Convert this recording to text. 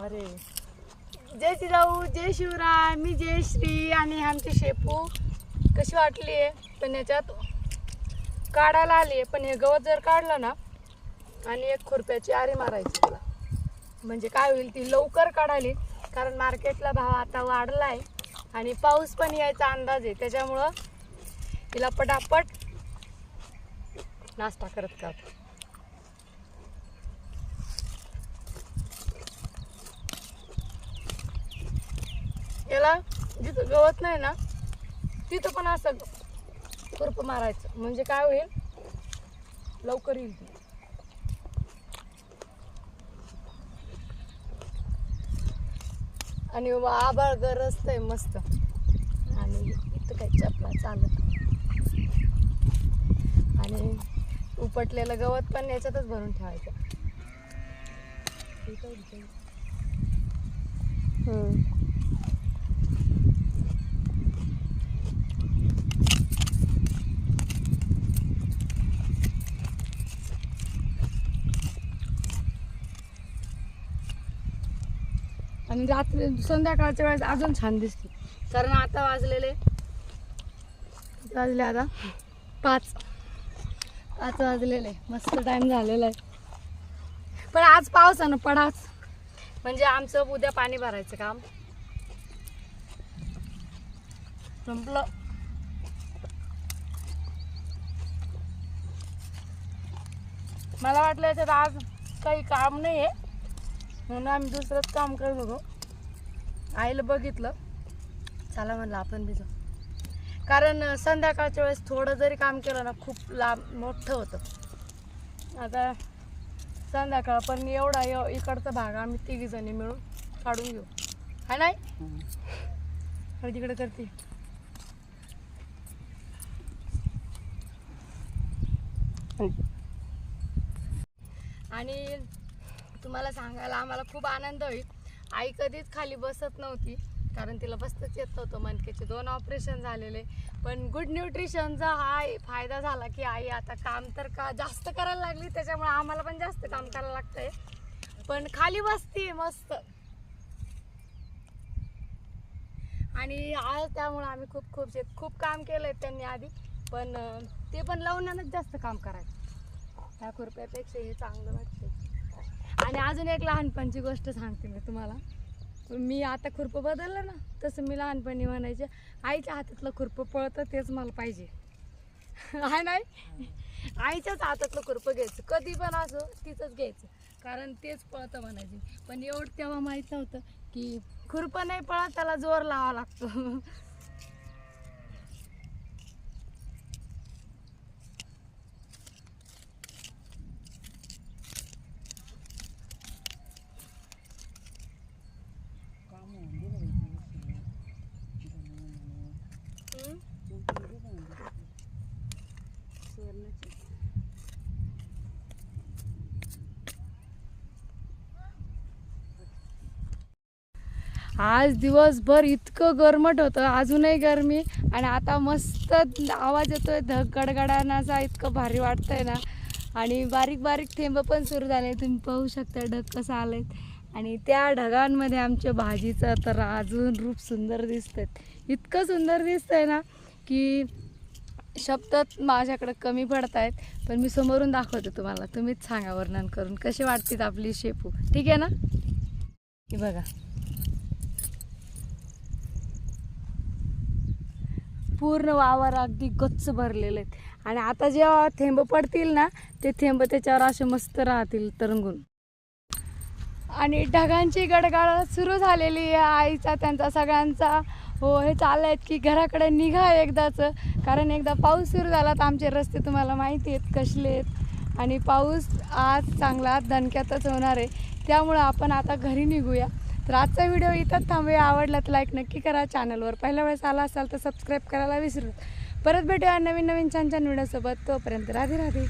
अरे. जय जिजाऊ जय शिवराय मी जय श्री आणि आमची शेपू. कशी वाटली आहे? पण याच्यात काढायला आली आहे पण हे गवत जर काढलं ना आणि एक खुरप्याची आरी मारायची तुला म्हणजे काय होईल ती लवकर काढाली कारण मार्केटला भाव आता वाढला आहे आणि पाऊस पण यायचा अंदाज आहे त्याच्यामुळं तिला पटापट नाश्ता करत करतो. याला जिथं गवत नाही ना तिथं पण असं खुरप मारायचं. म्हणजे काय होईल? लवकर येईल ती. आणि आभाळ गरजतंय मस्त. आणि इथं काही चपला चालत आणि उपटलेलं गवत पण याच्यातच भरून ठेवायचं. आणि रात्री संध्याकाळच्या वेळेस अजून छान दिसते कारण आता वाजलेले वाजले आता पाच. पाच वाजलेले. मस्त टाइम झालेला आहे. पण आज पावसानं पडाच म्हणजे आमचं उद्या पाणी भरायचं काम. संपलं. मला वाटलं याच्यात आज काही काम नाही आहे म्हणून आम्ही दुसरंच काम करत होतो. आईला बघितलं. चला म्हणलं आपण बी जाऊ. कारण संध्याकाळच्या वेळेस थोडं जरी काम केलं ना खूप लांब मोठं होतं. आता संध्याकाळ पण एवढा एव इकडचा भाग आम्ही तिघी जणी मिळून काढून घेऊ. हा नाही? तिकडे करते. आणि तुम्हाला सांगायला आम्हाला खूप आनंद होईल. आई कधीच खाली बसत नव्हती कारण तिला बसतच येत नव्हतं. मनकेचे दोन ऑपरेशन झालेले. पण गुड न्यूट्रिशनचा हा फायदा झाला की आई आता काम तर का जास्त करायला लागली त्याच्यामुळे आम्हाला पण जास्त काम करायला लागतंय. पण खाली बसते मस्त. आणि आज त्यामुळे आम्ही खूप खूप खूप काम केलंय त्यांनी आधी पण ते पण लावण्यानंच जास्त काम करायचं. त्या खुरप्यापेक्षा हे चांगलं वाटतं आणि अजून एक लहानपणची गोष्ट सांगते मी तुम्हाला. मी आता खुरपं बदललं ना तसं मी लहानपणी म्हणायचे आईच्या हातातलं खुरपं पळतं तेच मला पाहिजे. आहे नाही? आईच्याच हातातलं खुरपं घ्यायचं. कधी पण असो तिचंच घ्यायचं. कारण तेच पळतं म्हणायचे. पण एवढं तेव्हा माहीत नव्हतं की खुरपं नाही पळत त्याला जोर लावा लागतो. आज दिवसभर इतकं गरमट होतं अजूनही गरमी. आणि आता मस्त आवाज येतो आहे धग गडगडानाचा इतकं भारी वाटतंय ना. आणि बारीक बारीक थेंब पण सुरू झाले तुम्ही पाहू शकता ढग कसं आलेत. आणि त्या ढगांमध्ये आमच्या भाजीचं तर अजून रूप सुंदर दिसतं इतकं सुंदर दिसतंय ना की शब्दात माझ्याकडं कमी पडत आहेत पण मी समोरून दाखवते तुम्हाला. तुम्हीच सांगा वर्णन करून. कशी वाटतील आपली शेपू? ठीक आहे ना? की बघा. पूर्ण वावर अगदी गच्च भरलेले आहेत. आणि आता जेव्हा थेंब पडतील ना ते थेंब त्याच्यावर असे मस्त राहतील तरंगून. आणि ढगांची गडगाड सुरू झालेली आहे आईचा त्यांचा सगळ्यांचा. हो हे चाललंय की घराकडे निघा एकदाच. कारण एकदा पाऊस सुरू झाला तर आमचे रस्ते तुम्हाला माहिती आहेत कसले आहेत. आणि पाऊस आज चांगला दणक्यातच होणार आहे. त्यामुळं आपण आता घरी निघूया. तर आजचा व्हिडिओ इथंच थांबूया. आवडला तर लाईक नक्की करा चॅनलवर पहिल्या वेळेस आला असाल तर सबस्क्राईब करायला विसरू परत भेटूया नवीन नवीन छान छान व्हिडिओसोबत तोपर्यंत राधे राधे.